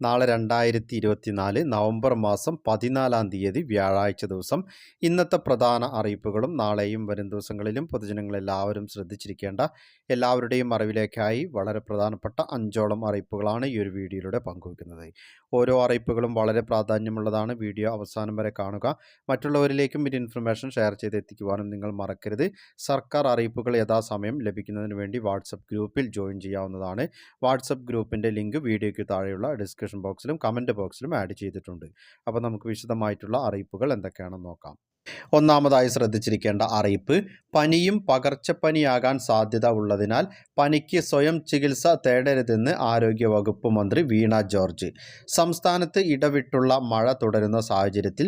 നാളെ രണ്ടായിരത്തി ഇരുപത്തിനാല് നവംബർ മാസം പതിനാലാം തീയതി വ്യാഴാഴ്ച ദിവസം. ഇന്നത്തെ പ്രധാന അറിയിപ്പുകളും നാളെയും വരും ദിവസങ്ങളിലും പൊതുജനങ്ങളെല്ലാവരും ശ്രദ്ധിച്ചിരിക്കേണ്ട എല്ലാവരുടെയും അറിവിലേക്കായി വളരെ പ്രധാനപ്പെട്ട അഞ്ചോളം അറിയിപ്പുകളാണ് ഈ ഒരു വീഡിയോയിലൂടെ പങ്കുവയ്ക്കുന്നത്. ഓരോ അറിയിപ്പുകളും വളരെ പ്രാധാന്യമുള്ളതാണ്. വീഡിയോ അവസാനം വരെ കാണുക. മറ്റുള്ളവരിലേക്കും ഇത് ഇൻഫർമേഷൻ ഷെയർ ചെയ്ത് എത്തിക്കുവാനും നിങ്ങൾ മറക്കരുത്. സർക്കാർ അറിയിപ്പുകൾ യഥാസമയം ലഭിക്കുന്നതിന് വേണ്ടി വാട്സപ്പ് ഗ്രൂപ്പിൽ ജോയിൻ ചെയ്യാവുന്നതാണ്. വാട്സപ്പ് ഗ്രൂപ്പിന്റെ ലിങ്ക് വീഡിയോയ്ക്ക് താഴെയുള്ള ഡിസ്ക്രിപ്ഷൻ ബോക്സിലും കമന്റ് ബോക്സിലും ആഡ് ചെയ്തിട്ടുണ്ട്. അപ്പോൾ നമുക്ക് വിശദമായിട്ടുള്ള അറിയിപ്പുകൾ എന്തൊക്കെയാണെന്ന് നോക്കാം. ഒന്നാമതായി ശ്രദ്ധിച്ചിരിക്കേണ്ട അറിയിപ്പ് പനിയും പകർച്ചപ്പനിയാകാൻ സാധ്യത ഉള്ളതിനാൽ പനിക്ക് സ്വയം ചികിത്സ തേടരുതെന്ന് ആരോഗ്യവകുപ്പ് മന്ത്രി വീണ ജോർജ്. സംസ്ഥാനത്ത് ഇടവിട്ടുള്ള മഴ തുടരുന്ന സാഹചര്യത്തിൽ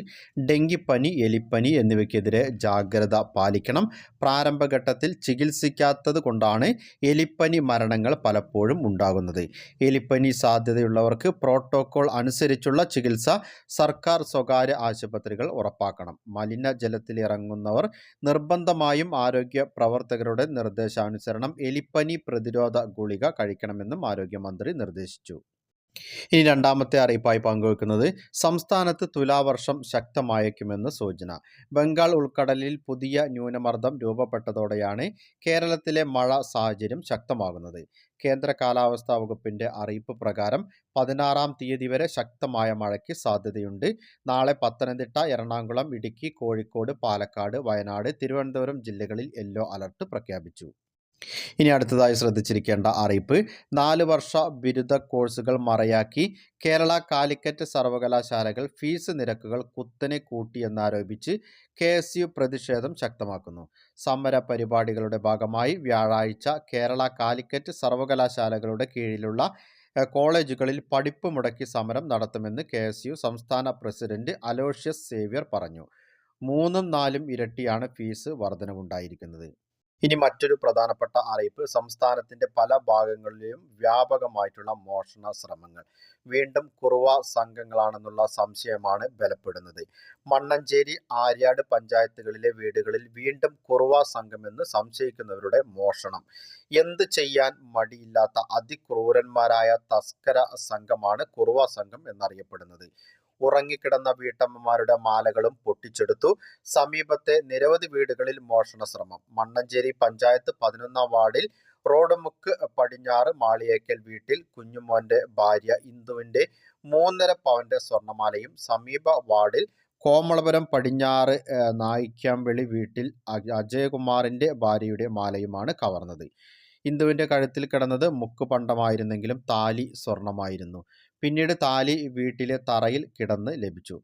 ഡെങ്കിപ്പനി എലിപ്പനി എന്നിവയ്ക്കെതിരെ ജാഗ്രത പാലിക്കണം. പ്രാരംഭഘട്ടത്തിൽ ചികിത്സിക്കാത്തത് കൊണ്ടാണ് എലിപ്പനി മരണങ്ങൾ പലപ്പോഴും ഉണ്ടാകുന്നത്. എലിപ്പനി സാധ്യതയുള്ളവർക്ക് പ്രോട്ടോകോൾ അനുസരിച്ചുള്ള ചികിത്സ സർക്കാർ സ്വകാര്യ ആശുപത്രികൾ ഉറപ്പാക്കണം. മലിനജലത്തിൽ ഇറങ്ങുന്നവർ നിർബന്ധമായും ആരോഗ്യ പ്രവർത്തകരുടെ നിർദ്ദേശാനുസരണം എലിപ്പനി പ്രതിരോധ ഗുളിക കഴിക്കണമെന്നും ആരോഗ്യമന്ത്രി നിർദ്ദേശിച്ചു. ഇനി രണ്ടാമത്തെ അറിയിപ്പായി പങ്കുവെക്കുന്നത് സംസ്ഥാനത്ത് തുലാവർഷം ശക്തമായേക്കുമെന്ന് സൂചന. ബംഗാൾ ഉൾക്കടലിൽ പുതിയ ന്യൂനമർദ്ദം രൂപപ്പെട്ടതോടെയാണ് കേരളത്തിലെ മഴ സാഹചര്യം ശക്തമാകുന്നത്. കേന്ദ്ര കാലാവസ്ഥാ വകുപ്പിന്റെ അറിയിപ്പ് പ്രകാരം പതിനാറാം തീയതി വരെ ശക്തമായ മഴയ്ക്ക് സാധ്യതയുണ്ട്. നാളെ പത്തനംതിട്ട എറണാകുളം ഇടുക്കി കോഴിക്കോട് പാലക്കാട് വയനാട് തിരുവനന്തപുരം ജില്ലകളിൽ യെല്ലോ അലർട്ട് പ്രഖ്യാപിച്ചു. ഇനി അടുത്തതായി ശ്രദ്ധിച്ചിരിക്കേണ്ട അറിയിപ്പ്. നാല് വർഷ ബിരുദ കോഴ്സുകൾ മറയാക്കി കേരള കാലിക്കറ്റ് സർവകലാശാലകൾ ഫീസ് നിരക്കുകൾ കുത്തനെ കൂട്ടിയെന്നാരോപിച്ച് കെ എസ് യു പ്രതിഷേധം ശക്തമാക്കുന്നു. സമര പരിപാടികളുടെ ഭാഗമായി വ്യാഴാഴ്ച കേരള കാലിക്കറ്റ് സർവകലാശാലകളുടെ കീഴിലുള്ള കോളേജുകളിൽ പഠിപ്പ് മുടക്കി സമരം നടത്തുമെന്ന് കെ സംസ്ഥാന പ്രസിഡന്റ് അലോഷ്യസ് സേവ്യർ പറഞ്ഞു. മൂന്നും നാലും ഇരട്ടിയാണ് ഫീസ് വർധനവുണ്ടായിരിക്കുന്നത്. ഇനി മറ്റൊരു പ്രധാനപ്പെട്ട അറിയിപ്പ്. സംസ്ഥാനത്തിന്റെ പല ഭാഗങ്ങളിലെയും വ്യാപകമായിട്ടുള്ള മോഷണ ശ്രമങ്ങൾ. വീണ്ടും കുറുവ സംഘങ്ങളാണെന്നുള്ള സംശയമാണ് ബലപ്പെടുന്നത്. മണ്ണഞ്ചേരി ആര്യാട് പഞ്ചായത്തുകളിലെ വീടുകളിൽ വീണ്ടും കുറുവ സംഘമെന്ന് സംശയിക്കുന്നവരുടെ മോഷണം. എന്ത് ചെയ്യാൻ മടിയില്ലാത്ത അതിക്രൂരന്മാരായ തസ്കര സംഘമാണ് കുറുവ സംഘം എന്നറിയപ്പെടുന്നത്. ഉറങ്ങിക്കിടന്ന വീട്ടമ്മമാരുടെ മാലകളും പൊട്ടിച്ചെടുത്തു. സമീപത്തെ നിരവധി വീടുകളിൽ മോഷണ ശ്രമം മണ്ണഞ്ചേരി പഞ്ചായത്ത് പതിനൊന്നാം വാർഡിൽ റോഡ് മുക്ക് പടിഞ്ഞാറ് മാളിയേക്കൽ വീട്ടിൽ കുഞ്ഞുമോന്റെ ഭാര്യ ഇന്ദുവിന്റെ മൂന്നര പവന്റെ സ്വർണമാലയും സമീപ വാർഡിൽ കോമളപുരം പടിഞ്ഞാറ് നായിക്കാമ്പളി വീട്ടിൽ അജയകുമാറിന്റെ ഭാര്യയുടെ മാലയുമാണ് കവർന്നത്. ഇന്ദുവിന്റെ കഴുത്തിൽ കിടന്നത് മുക്ക് പണ്ടമായിരുന്നെങ്കിലും താലി സ്വർണമായിരുന്നു. പിന്നീട് താലി വീട്ടിലെ തറയിൽ കിടന്ന് ലഭിച്ചു.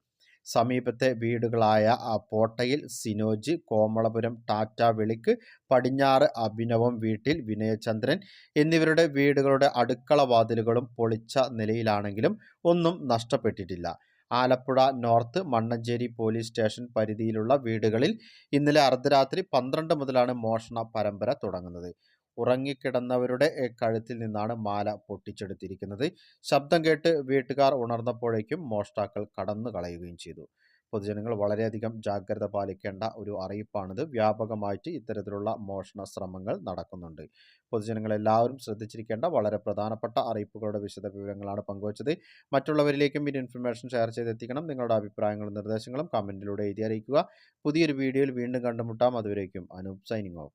സമീപത്തെ വീടുകളായ പോട്ടയിൽ സിനോജ് കോമളപുരം ടാറ്റ വെളിക്ക് പടിഞ്ഞാറ് അഭിനവം വീട്ടിൽ വിനയചന്ദ്രൻ എന്നിവരുടെ വീടുകളുടെ അടുക്കള വാതിലുകളും പൊളിച്ച നിലയിലാണെങ്കിലും ഒന്നും നഷ്ടപ്പെട്ടിട്ടില്ല. Alappuzha north Mannanchery police station പരിധിയിലുള്ള വീടുകളിൽ ഇന്നലെ അർദ്ധരാത്രി പന്ത്രണ്ട് മുതലാണ് മോഷണ പരമ്പര തുടങ്ങുന്നത്. ഉറങ്ങിക്കിടന്നവരുടെ കഴുത്തിൽ നിന്നാണ് മാല പൊട്ടിച്ചെടുത്തിരിക്കുന്നത്. ശബ്ദം കേട്ട് വീട്ടുകാർ ഉണർന്നപ്പോഴേക്കും മോഷ്ടാക്കൾ കടന്നു കളയുകയും ചെയ്തു. പൊതുജനങ്ങൾ വളരെയധികം ജാഗ്രത പാലിക്കേണ്ട ഒരു അറിയിപ്പാണിത്. വ്യാപകമായിട്ട് ഇത്തരത്തിലുള്ള മോഷണ ശ്രമങ്ങൾ നടക്കുന്നുണ്ട്. പൊതുജനങ്ങൾ എല്ലാവരും ശ്രദ്ധിച്ചിരിക്കേണ്ട വളരെ പ്രധാനപ്പെട്ട അറിയിപ്പുകളുടെ വിശദ വിവരങ്ങളാണ് പങ്കുവച്ചത്. മറ്റുള്ളവരിലേക്കും ഈ ഇൻഫർമേഷൻ ഷെയർ ചെയ്തെത്തിക്കണം. നിങ്ങളുടെ അഭിപ്രായങ്ങളും നിർദ്ദേശങ്ങളും കമന്റിലൂടെ എഴുതി അറിയിക്കുക. പുതിയൊരു വീഡിയോയിൽ വീണ്ടും കണ്ടുമുട്ടാം. അതുവരേക്കും അനൂപ് സൈനിങ് ഓഫ്.